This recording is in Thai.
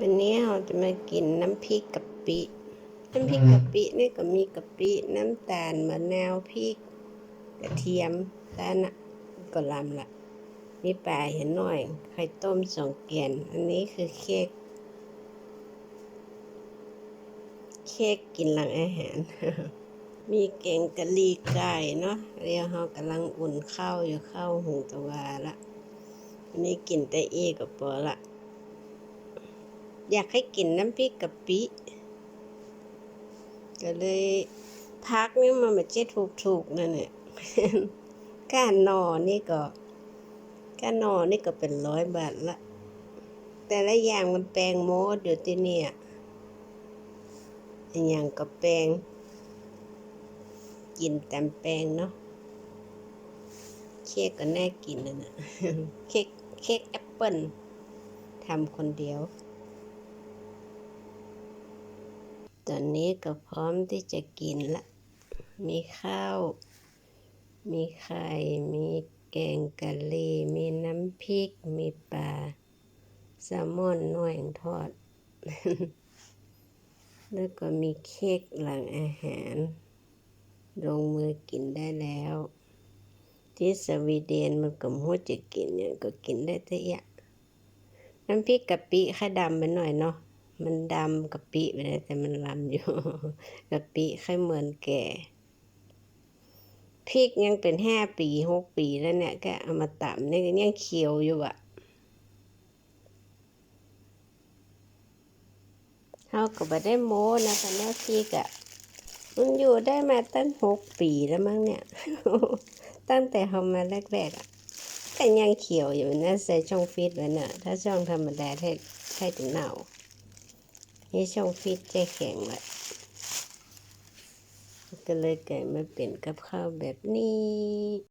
วันนี้เราจะมากินน้ำพริกกะปิ น้ำพริกกะปินี่ก็มีกะปิ น้ำตาลมะนาวพริก กระเทียมด้านน่ะก็ลำละมีปลาเห็นหน่อย ไข่ต้มสองแกนอันนี้คือเค้ก เค้กกินหลังอาหาร มีแกงกะหรี่ไก่เนาะเรียวเรากำลังอุ่นข้าวอยู่ข้าวหุงตะวาละ อันนี้กินแต่เอกับปอละ อยากให้กินน้ำพริกกะปิก็เลยพักนี่มันมาเจ็ดถูกๆนั่นแหละก้านหนอนี่ก็ก้านหนอนี่ก็เป็นร้อยบาทละ แต่ละอย่างมันแปลงโมดอยู่ที่เนี่ยอันอย่างก็แปลงกินตามแปลงเนาะเค้กก็น่ากินนะนะเค้กเค้กแอปเปิลทำคนเดียว ตอนนี้ก็พร้อมที่จะกินละ มีข้าว มีไข่ มีแกงกะหรี่ มีน้ำพริก มีปลาแซลมอนน่อยทอด แล้วก็มีเค้กหลังอาหาร ลงมือกินได้แล้ว ที่สวีเดนมันก็มูจะกินเนี่ยก็กินได้แต่อยางน้ำพริกกะปิค่าดำไปหน่อยเนาะ มันดำกะปิไปเลยแต่มันลำอยู่กะปิค่อยเหมือนแก่พริกยังเป็นห้าปีหกปีแล้วเนี่ยก็เอามาตำเนี่ก็ยังเขียวอยู่อะเขาก็บ่ได้โม้นะคะแม่พริกอะมันอยู่ได้มาตั้งหกปีแล้วมั้งเนี่ย ตั้งแต่เขามาแรกๆอะแต่ยังเขียวอยู่นะใส่ช่องฟิตไว้น่ะถ้าช่องธรรมดาแท้ใช่ถึงเน่า นี่ช่องฟิตใจแข็งละก็เลยเกิดมาเป็นกับข้าวแบบนี้